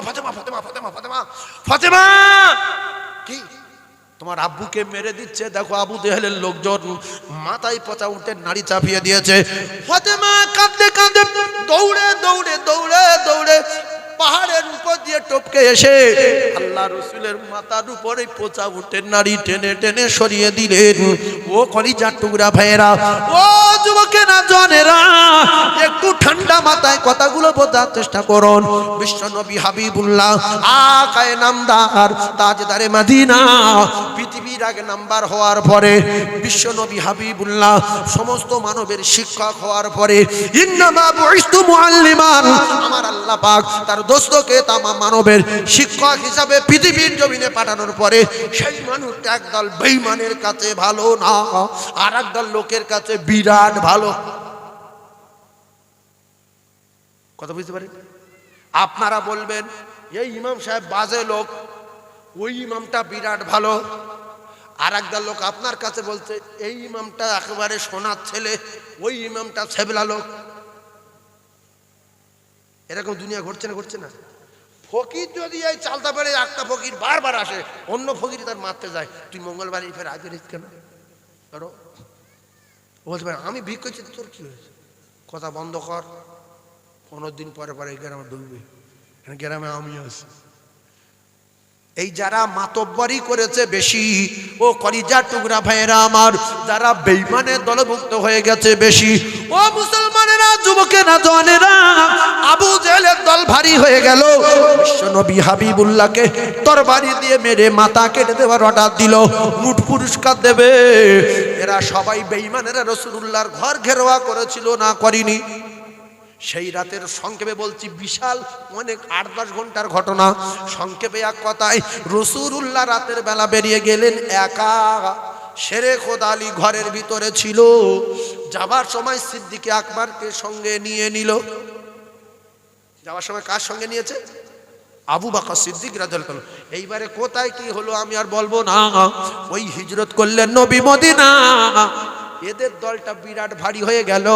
ফাতেমা ফাতেমা ফাতেমা ফাতেমা ফাতেমা। ফাতেমা! কি? তোমার আব্বুকে মেরে দিচ্ছে। দেখো, আবু লোকজন মাথায় পচা উঠে নাড়ি চাপিয়ে দিয়েছে। ফাতেমা কাঁদতে কাঁদতে দৌড়ে দৌড়ে দৌড়ে দৌড়ে পাহাড়ের উপর দিয়ে টপকে এসে আল্লাহ রসুলের মাথার উপরে পচা উঠে নাড়ি টেনে টেনে সরিয়ে দিলেন। ও কলিজার টুকরা ভাইয়েরা, ও যুবকেরা, জনেরা, একটু ঠান্ডা মাথায় কথাগুলো বোঝার চেষ্টা করুন। বিশ্ব নবী হাবিবুল্লাহ, আকায় নামদার, তাজদারে মাদিনা, পৃথিবীর আগে নাম্বার হওয়ার পরে বিশ্ব নবী হাবিবুল্লাহ, সমস্ত মানবের শিক্ষক হওয়ার পরে আমার আল্লাহ পাক তার দোস্তকে তামা মানবের শিক্ষক হিসাবে পৃথিবীর জমিনে পাঠানোর পরে সেই মানুষটা একদল বেঈমানের কাছে ভালো না আর একদল লোকের কাছে বিরাট ভালো। কথা বুঝতে পারেন আপনারা বলবেন, এই ইমাম সাহেব বাজে লোক। ওই ইমামটা বিরাট ভালো। আর একদল লোক আপনার কাছে বলছে, এই ইমামটা একেবারে সোনার ছেলে, ওই ইমামটা ছেবলা লোক। এরকম দুনিয়া ঘটছে না ঘটছে না। ফকির যদি এই চালতা বেড়ে একটা ফকির বারবার আসে, অন্য ফকির তার মারতে যায়। তুই মঙ্গলবারই ফের আগে রিস কেন? ধরো, বলতে পারে, আমি ভিক করছি, তোর কি হয়েছে? কথা বন্ধ কর। পনেরো দিন পরে পরে গ্রামে ঢুকবে। গ্রামে আমি আছি। এই যারা মাতব্বরি করেছে বেশি, ও কলিজার টুকরা ভাইয়েরা আমার, যারা বেইমানের দলভুক্ত হয়ে গেছে বেশি, ও মুসলমানেরা যুবকেরা জনেরা আবু জেলের দল ভারী হয়ে গেল। বিশ্ব নবী হাবিবুল্লাহকে তরবারি দিয়ে মেরে মাথা কেটে দেওয়ার অর্ডার দিল, মুঠ পুরস্কার দেবে। এরা সবাই বেইমানেরা রসুল্লাহর ঘর ঘেরোয়া করেছিল, না করিনি। সেই রাতের সংক্ষেপে বলছি, বিশাল অনেক আট দশ ঘণ্টার ঘটনা। সংক্ষেপে এক কথায় রসুরুল্লাহ রাতের বেলা বেরিয়ে গেলেন একা। শেরে খোদ আলী ঘরের ভিতরে ছিল। যাবার সময় সিদ্দিকে আকবরকে সঙ্গে নিয়ে নিল। যাওয়ার সময় কার সঙ্গে নিয়েছে? আবু বাকা সিদ্দিক রাজল এইবারে কোথায় কি হলো আমি আর বলব না। ওই হিজরত করলেন নবী মদিনা। এদের দলটা বিরাট ভারী হয়ে গেল।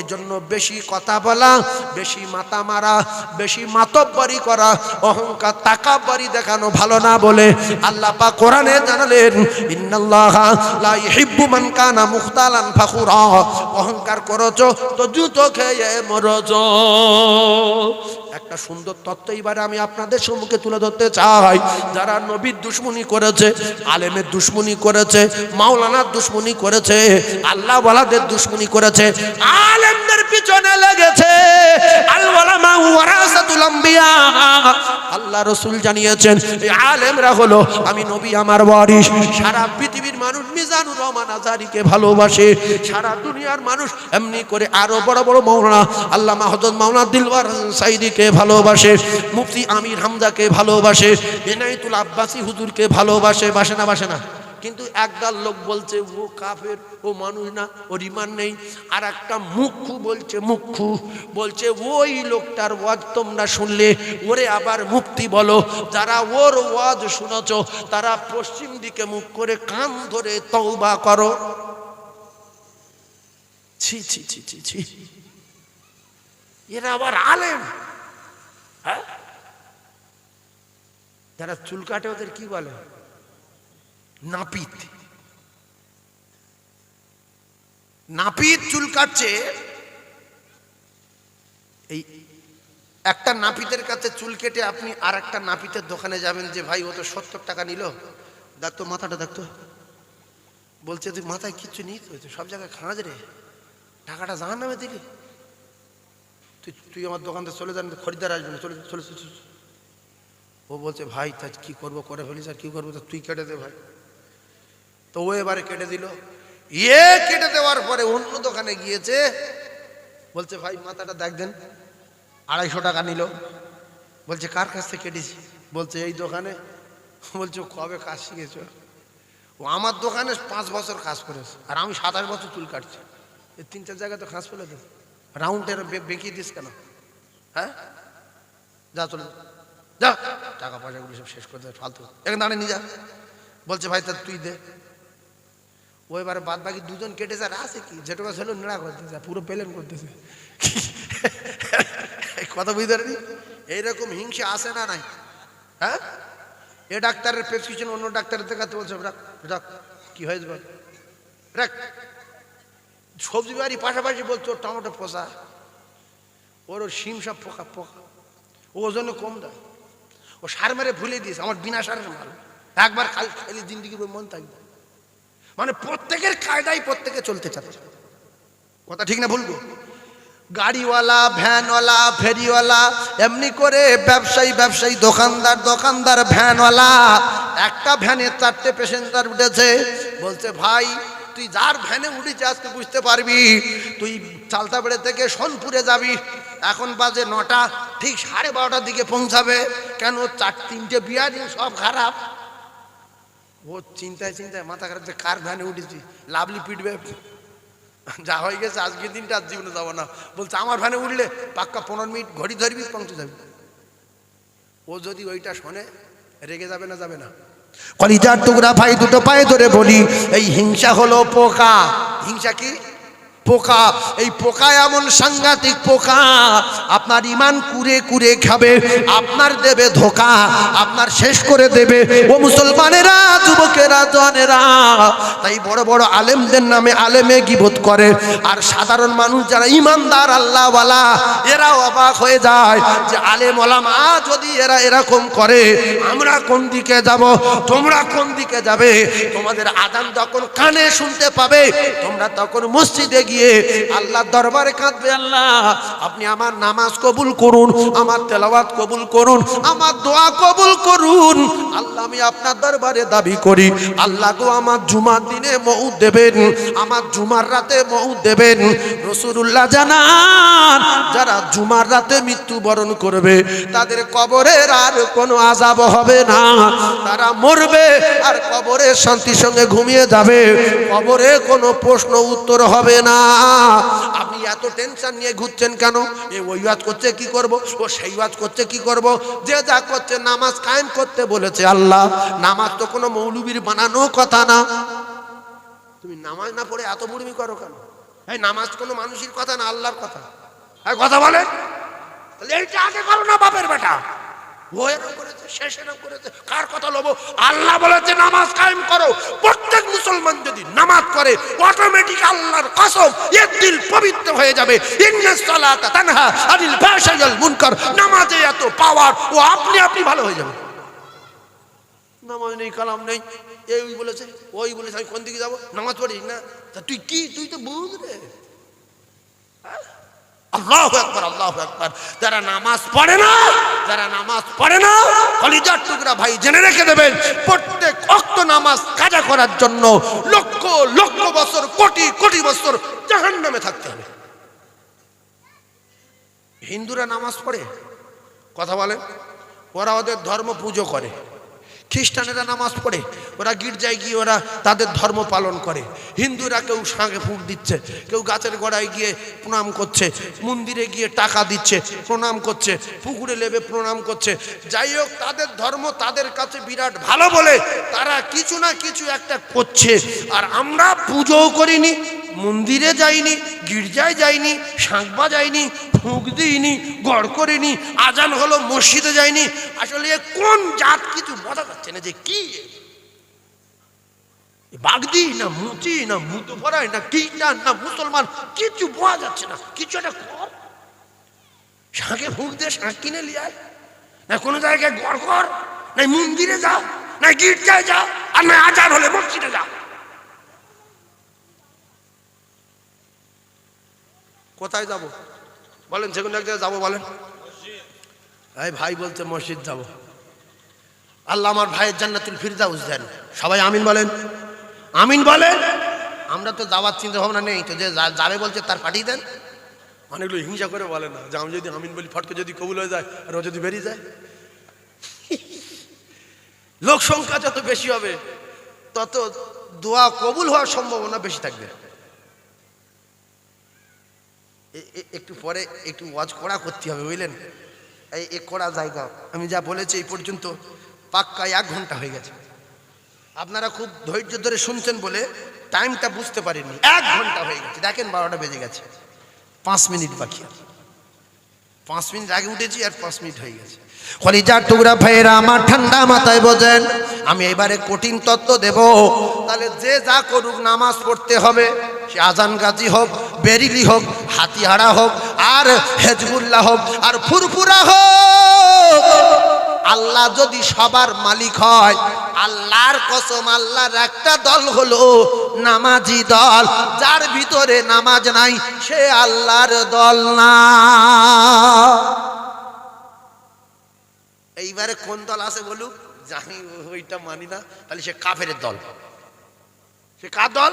এজন্য বেশি কথা বলা, বেশি মাথা মারা, বেশি মাতব্বরি করা, অহংকার, তাকাব্বরি দেখানো ভালো না বলে আল্লাহ পাক কোরআনে জানালেন, ইন্নাল্লাহ লা ইহিব্বু মান কানা মুখতালান ফাখুরা। অহংকার করছ, তো জুতো খেয়ে মরছো। একটা সুন্দর তত্ত্ব এবারে আমি আপনাদের সম্মুখে তুলে ধরতে চাই। যারা নবীর দুশ্মনী করেছে, আলেমের দুশ্মনী করেছে, মাওলানার দুশ্মনী করেছে আল্লাহ ওয়ালাদের দুশ্মনী করেছে, আলেমদের পিছনে লেগেছে। আল্লাহ রসুল জানিয়েছেন আলেমরা হলো, আমি নবী আমার ওয়ারিস সারা পৃথিবীর মানুষ মিজানুর রহমান আজারিকে ভালোবাসে। সারা দুনিয়ার মানুষ এমনি করে আরও বড় বড় মৌলানা আল্লাহ মাহদুদ মাওলানা দিলওয়ার সাইদিকে ভালোবাসে? মুফতি আমির হামদাকে ভালোবাসে? এনাইতুল আব্বাসি হুজুরকে ভালোবাসে? বাসে না বাসে না। কিন্তু একদল লোক বলছে, ও কাফের, ও মানুষ না, ওর ইমান নেই। আর একটা মুখ্যু বলছে মুখ্যু। বলছে, ওই লোকটার ওয়াজ তোমরা শুনলে, ওরে আবার মুক্তি বলো। যারা ওর ওয়াজ শুনেছ, তারা পশ্চিম দিকে মুখ করে কান ধরে তওবা করো। ছি ছি ছি ছি ছি। এরা আবার আলেম। হ্যাঁ? যারা চুল কাটে ওদের কি বলে? নাপিত। নাপিত চুল কাটছে, এই একটা নাপিতের কাছে চুল কেটে আপনি আর একটা নাপিতের দোকানে যাবেন যে, ভাই, ও তো সত্তর টাকা নিল। দেখতো মাথাটা দেখতো বলছে, তুই মাথায় কিচ্ছু তো সব জায়গায় খাঁজ রে। টাকাটা জাহান নামে দিলি। তুই তুই আমার দোকান থেকে চলে যান খরিদ্দার আসবে না, চলে চলে। ও বলছে, ভাই, তা কি করব, করে ফেলিস আর কি করব? তা তুই কেটে দে ভাই। তো ও এবারে কেটে দিল। ইয়ে কেটে দেওয়ার পরে অন্য দোকানে গিয়েছে। বলছে, ভাই, মাথাটা দেখ দেন। আড়াইশো টাকা নিল। বলছে, কার কাছ থেকে কেটেছি? বলছে, এই দোকানে। বলছে কবে কাজ শিখেছ? ও, আমার দোকানে পাঁচ বছর কাজ করেছে, আর আমি সাতাশ বছর চুল কাটছি। এই তিন, চার জায়গায় তো কাজ ফেলে দিস রাউন্ডের বেঁকিয়ে দিস কেন? হ্যাঁ? যা, চলে যা। টাকা পয়সাগুলো সব শেষ করে দে, ফালতু। এখানে দাঁড়িয়ে নিয়ে যা। বলছে, ভাই, তা তুই দে। ও এবারে বাদ বাকি দুজন কেটেছে, আর আছে কি? যেটুকু ছিল নেড়া করতেছে পুরো পেলেন করতেছে কথা বুঝতে পারি এইরকম হিংসা আসে না নাই। হ্যাঁ? এ ডাক্তারের প্রেসক্রিপশন অন্য ডাক্তারের দেখাতে বলছে, রাখ রাখ, কি হয়েছে রাখ সবজি বাড়ি পাশাপাশি বলছে ওর টমেটো পোষা ওর ওর শিম সব পোকা পোকা। ও ওজনে কম দেয় ও সার মেরে ভুলে দিয়েছে আমার বিনা সারের মাল। একবার খালি খালি জিন্দিগির মন থাকবে। মানে প্রত্যেকের কায়দাই প্রত্যেকে চলতে চাচ্ছে কথা ঠিক না ভুলবো গাড়িওয়ালা, ভ্যানওয়ালা, ফেরিওয়ালা, এমনি করে ব্যবসায়ী ব্যবসায়ী, দোকানদার দোকানদার, ভ্যানওয়ালা। একটা ভ্যানে চারটে প্যাসেঞ্জার উঠেছে। বলছে, ভাই তুই যার ভ্যানে উঠেছে আজকে বুঝতে পারবি। তুই চালতাবেড়ে থেকে সোনপুরে যাবি। এখন বাজে নটা, ঠিক সাড়ে বারোটার দিকে পৌঁছাবে। কেন চার, তিনটে বিয়ারিং সব খারাপ। ও চিন্তায় চিন্তায় মাথা খারাপ যে কার ভ্যানে উঠেছি, লাভলি পিটবে। যা হয়ে গেছে, আজকের দিনটা আর জীবনে যাব না। বলছে, আমার ভ্যানে উঠলে পাক্কা পনেরো মিনিট ঘড়ি ধরবি, পৌঁছে যাবি। ও যদি ওইটা শোনে, রেগে যাবে না যাবে না। কলিজার টুকরা ভাই দুটো পায়ে ধরে বলি এই হিংসা হলো পোকা। হিংসা কি? পোকা, এই পোকা এমন সাংঘাতিক পোকা, আপনার ইমান কুরে কুরে খাবে, আপনার দেবে ধোকা, আপনার শেষ করে দেবে। ও মুসলমানেরা, যুবকেরা জনেরা তাই বড় বড় আলেমদের নামে আলেমে গিবোধ করে। আর সাধারণ মানুষ যারা ইমানদার, আল্লাহওয়ালা এরা অবাক হয়ে যায় যে আলেম ওলামা যদি এরা এরকম করে, আমরা কোন দিকে যাব? তোমরা কোন দিকে যাবে? তোমাদের আদান যখন কানে শুনতে পাবে, তোমরা তখন মসজিদে গিয়ে আল্লাহ দরবারে কাঁদবে, আল্লাহ, আপনি আমার নামাজ কবুল করুন, আমার তেলাওয়াত কবুল করুন, আমার দোয়া কবুল করুন। আল্লাহ, আমি আপনার দরবারে দাবি করি, আল্লাহ গো, আমার জুমার দিনে মৌদ দেবেন, আমার জুমার রাতে মৌদ দেবেন। রসুল্লাহ জানান, যারা জুমার রাতে মৃত্যুবরণ করবে, তাদের কবরের আর কোনো আজাব হবে না। তারা মরবে আর কবরে শান্তির সঙ্গে ঘুমিয়ে যাবে। কবরে কোনো প্রশ্ন উত্তর হবে না। আপনি এত টেনশন নিয়ে ঘুরছেন কেন? এ ওই ওয়াজ করছে কি করব? ও সেই ওয়াজ করছে কি করব? যে যা করছে নামাজ কায়েম করতে বলেছে আল্লাহ। নামাজ তো কোনো মৌলবীর বানানো কথা না। তুমি নামাজ না পড়ে এত বুড়মি করো কেন? এই নামাজ কোনো মানুষের কথা না, আল্লাহর কথা। হ্যাঁ কথা বলে এইটা আগে করো না বাপের বেটা। ও এরকম করেছে। কার কথা লোবো? আল্লাহ বলেছে, নামাজ কায়েম করো। প্রত্যেক মুসলমান যদি নামাজ করে অটোমেটিক আল্লাহর কসম, এর দিল পবিত্র হয়ে যাবে। নামাজে এত পাওয়ার ও আপনি আপনি ভালো হয়ে যাবে নামাজ নেই, কালাম নেই। এই বলেছে, ওই বলেছে, আমি কোন দিকে যাব? নামাজ পড়ি না। তা তুই কি, তুই তো বুঝবে আল্লাহ একবার আল্লাহ একবার যারা নামাজ পড়ে না, যারা নামাজ পড়ে না, কলিজার টুকরা ভাই জেনে রেখে দেবেন, প্রত্যেক অক্ত নামাজ কাজা করার জন্য লক্ষ লক্ষ বছর, কোটি কোটি বছর জাহান নামে থাকতে হবে। হিন্দুরা নামাজ পড়ে, কথা বলেন, ওরা ওদের ধর্ম পুজো করে। খ্রিস্টানেরা নামাজ পড়ে, ওরা গির্জায় গিয়ে ওরা তাদের ধর্ম পালন করে। হিন্দুরা কেউ সাঁগে ফুক দিচ্ছে, কেউ গাছের গোড়ায় গিয়ে প্রণাম করছে, মন্দিরে গিয়ে টাকা দিচ্ছে, প্রণাম করছে, পুকুরে লেবে প্রণাম করছে। যাই হোক, তাদের ধর্ম তাদের কাছে বিরাট ভালো বলে তারা কিছু না কিছু একটা করছে। আর আমরা পুজোও করিনি, মন্দিরে যাইনি, গির্জায় যাইনি সাঁকবা যাইনি ফুঁক দিইনি, গড় করিনি, আজান হলো, মসজিদে যায়নি আসলে কোন জাত কিছু বোঝা যাচ্ছে না যে কি বাগদি না মুচি না মুতু ফরাই না খ্রিস্টান না মুসলমান, কিছু বোঝা যাচ্ছে না, কিছু একটা কর। শাঁকে ফুঁক দিয়ে শাঁক কিনে লিয়ায় না কোনো জায়গায় গড় কর, না মন্দিরে যা, না গির্জায় যা, আর না আজান হলে মসজিদে যা। কোথায় যাব? বলেন যে কোনো এক জায়গায় যাব, বলেন। এই ভাই বলছে, মসজিদ যাব। আল্লাহ আমার ভাইয়ের জান্নাতুল ফিরদাউস দেন। সবাই আমিন বলেন। আমিন বলেন? আমরা তো যাওয়ার চিন্তা ভাবনা নেই। তো যে যাবে বলছে, তার পাঠিয়ে দেন। অনেকগুলো হিংসা করে বলে না, যে আমি যদি আমিন বলি, ফটকে যদি কবুল হয়ে যায়, আর ও যদি বেরিয়ে যায়। লোক সংখ্যা যত বেশি হবে, তত দোয়া কবুল হওয়ার সম্ভাবনা বেশি থাকবে। একটু পরে একটু ওয়াজ করা করতে হবে, বুঝলেন? এই, এ করা জায়গা। আমি যা বলেছি এই পর্যন্ত পাক্কা এক ঘণ্টা হয়ে গেছে। আপনারা খুব ধৈর্য ধরে শুনছেন বলে টাইমটা বুঝতে পারেননি এক ঘণ্টা হয়ে গেছে। দেখেন বারোটা বেজে গেছে। পাঁচ মিনিট বাকি পাঁচ মিনিট আগে উঠেছি আর পাঁচ মিনিট হয়ে গেছে। কলিজার টুকরা ভাইয়েরা আমার ঠান্ডা মাথায় বোঝেন, আমি এবারে কঠিন তত্ত্ব দেব। তাহলে যে যা করুক নামাজ পড়তে হবে, সে আজান গাজী হোক, বেরিলি হোক হাতিহারা হোক, আর হেজবুল্লাহ হোক, আর ফুরফুরা হোক। আল্লাহ যদি সবার মালিক হয়, আল্লাহর কসম আল্লাহর একটা দল হলো নামাজি দল। যার ভিতরে নামাজ নাই, সে আল্লাহর দল না। এইবারে কোন দল আছে বলুক জানি, ওইটা মানি না তাহলে সে কাফের দল। সে কার দল?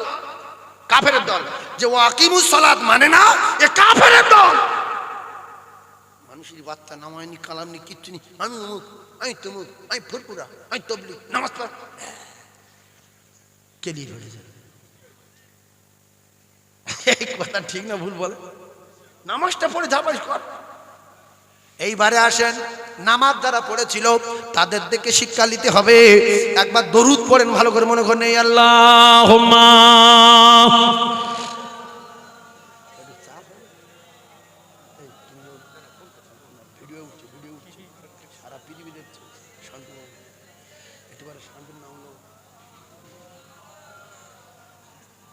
কাফের দল। যে ওয়াকিমুস সালাত মানে না, এ কাফের দল। মানুষের বার্তা নামায়নি, কালাম নি কিচ্ছু নি আমি অমুক, আমি তমুক, আমি ফুরপুরা আমি তবলি পড়। কেলি ধরে যাবে। কথা ঠিক না, ভুল বলে। নামাজটা পড়ে ঝাপাস কর। এইবারে আসেন, নামাজ যারা পড়েছিল, তাদের দিকে শিক্ষা নিতে হবে। একবার দরুদ পড়েন, ভালো করে মনে করেন, এই আল্লাহ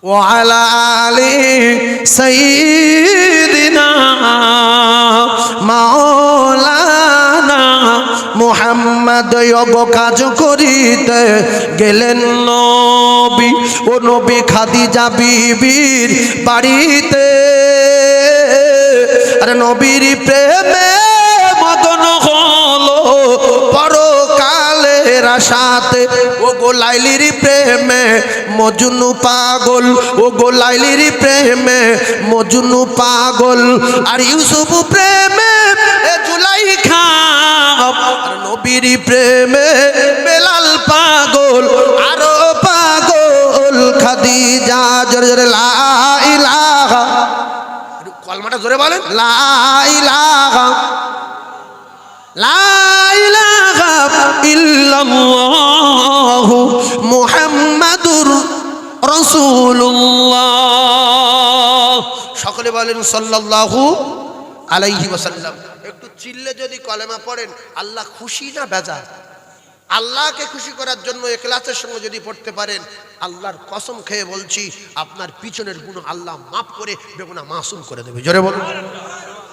وعلى آل سيدنا মাওলানা মুহাম্মদ অব কাজ করিতে গেলেন নবী ও নবী খাদিজা বিবির বাড়িতে আরে নবীর প্রেমে আশাতে ও গো লাইলির প্রেমে মজনু পাগল ও গো লাইলির প্রেমে মজনু পাগল আর ইউসুফ প্রেমে এ জুলাই খাপ আর নবীর প্রেমে বেলাল পাগল আরও পাগল খাদিজা জোরে জোরে লা ইলাহা কলমাটা জোরে বলেন লা ইলাহা সকলে বলেন সাল্লাল্লাহু আলাইহি ওয়াসাল্লাম। একটু চিল্লে যদি কলেমা পড়েন, আল্লাহ খুশি না বেজা আল্লাহকে খুশি করার জন্য এখলাসের সঙ্গে যদি পড়তে পারেন, আল্লাহর কসম খেয়ে বলছি, আপনার পিছনের গুণ আল্লাহ মাফ করে বেগুনা মাসুম করে দেবে। জোরে বলুন।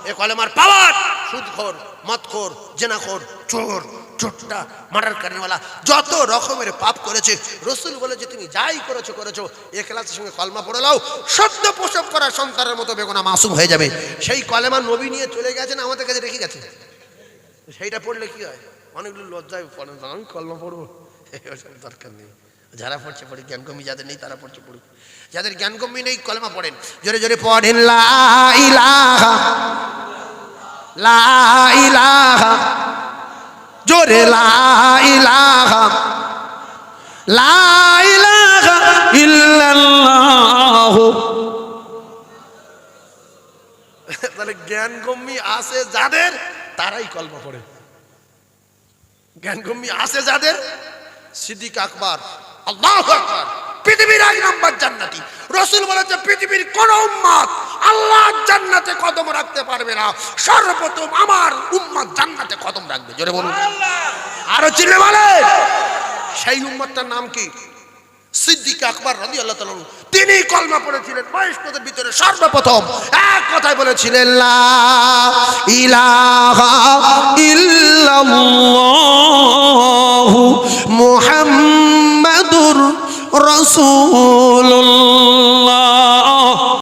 এ কলেমার পাওয়ার। সুদখোর মদখোর জেনাখোর চোর চোট্টা মার্ডার কারণওয়ালা যত রকমের পাপ করেছে রসুল বলেছে তুমি যাই করেছ করেছ এখলাসের সঙ্গে কলমা পড়ে লাও সদ্য প্রসব করা সন্তানের মতো বেগুনা মাসুম হয়ে যাবে। সেই কলেমা নবী নিয়ে চলে গেছেন আমাদের কাছে রেখে গেছে। সেইটা পড়লে কি হয়? অনেকগুলো লজ্জায় পড়ে না, আমি কলমা পড়ব। দরকার নেই। যারা পড়ছে পড়ে জ্ঞান কমি যাদের নেই তারা পড়ছে পড়ুক। যাদের জ্ঞান কমি নেই, কলমা পড়েন। জোরে জোরে পড়েন জোরে তাহলে জ্ঞান গম্যি আছে যাদের, তারাই কলমা পড়ে। জ্ঞান গম্যি আছে যাদের, সিদ্দিক আকবর। আল্লাহ পৃথিবীর এক নম্বর জান্নাতি। রসুল বলেছে পৃথিবীর কোন উম্মাদ আল্লাহ জান্নাতে কদম রাখতে পারবে না। সর্বপ্রথম আমার উম্মাদ জান্নাতে কদম রাখবে। জোরে বলুন। আরও চিনে বলে সেই উম্মাদটার নাম কি? সিদ্দিক আকবর রাজি আল্লাহ তিনি কলমা পড়েছিলেন বয়স্কদের ভিতরে সর্বপ্রথম। এক কথায় বলেছিলেন লা ইলাহা ইল্লাল্লাহ মুহাম্মাদুর রসুল্লাহ